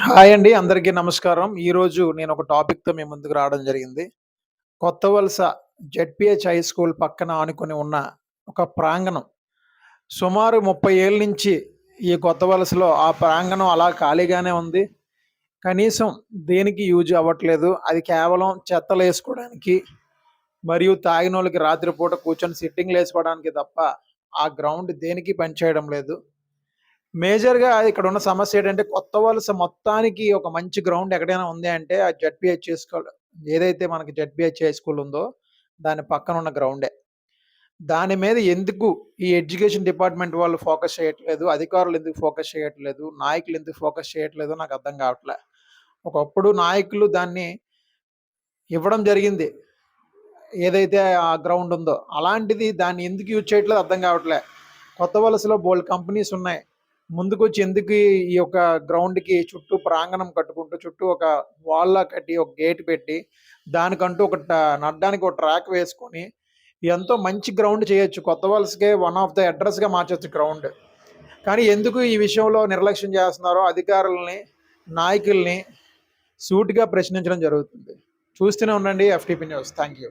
Hi అండి అందరికీ నమస్కారం. ఈరోజు నేను ఒక టాపిక్తో మీ ముందుకు రావడం జరిగింది. కొత్త వలస జెడ్పిహెచ్ హై స్కూల్ పక్కన ఆనుకొని ఉన్న ఒక ప్రాంగణం. సుమారు ముప్పై ఏళ్ళ నుంచి ఈ కొత్త వలసలో ఆ ప్రాంగణం అలా ఖాళీగానే ఉంది. కనీసం దేనికి యూజ్ అవ్వట్లేదు. అది కేవలం చెత్తలు వేసుకోవడానికి మరియు తాగిన వాళ్ళకి రాత్రిపూట కూర్చొని సిట్టింగ్లు వేసుకోవడానికి తప్ప ఆ గ్రౌండ్ దేనికి పనిచేయడం లేదు. మేజర్‌గా ఇక్కడ ఉన్న సమస్య ఏంటంటే, కొత్త వలస మొత్తానికి ఒక మంచి గ్రౌండ్ ఎక్కడైనా ఉంది అంటే, ఆ జెడ్పీహెచ్ స్కూల్ ఏదైతే మనకి జెడ్పీహెచ్ హై స్కూల్ ఉందో, దాని పక్కన ఉన్న గ్రౌండే. దాని మీద ఎందుకు ఈ ఎడ్యుకేషన్ డిపార్ట్‌మెంట్ వాళ్ళు ఫోకస్ చేయట్లేదు, అధికారులు ఎందుకు ఫోకస్ చేయట్లేదు, నాయకులు ఎందుకు ఫోకస్ చేయట్లేదో నాకు అర్థం కావట్లే. ఒకప్పుడు నాయకులు దాన్ని ఇవ్వడం జరిగింది. ఏదైతే ఆ గ్రౌండ్ ఉందో, అలాంటిది దాన్ని ఎందుకు యూజ్ చేయట్లేదు అర్థం కావట్లే. కొత్త వలసలో బోల్డ్ కంపెనీస్ ఉన్నాయి. ముందుకొచ్చి ఎందుకు ఈ యొక్క గ్రౌండ్‌కి చుట్టూ ప్రాంగణం కట్టుకుంటూ, చుట్టూ ఒక వాల్‌లా కట్టి, ఒక గేట్ పెట్టి, దానికంటూ ఒక ట నడడానికి ఒక ట్రాక్ వేసుకొని, ఎంతో మంచి గ్రౌండ్ చేయొచ్చు. కొత్త వలసకే వన్ ఆఫ్ ద అడ్రస్గా మార్చొచ్చు గ్రౌండ్. కానీ ఎందుకు ఈ విషయంలో నిర్లక్ష్యం చేస్తున్నారో అధికారులని, నాయకుల్ని సూటిగా ప్రశ్నించడం జరుగుతుంది. చూస్తూనే ఉండండి ఎఫ్టీపీ న్యూస్. Thank you.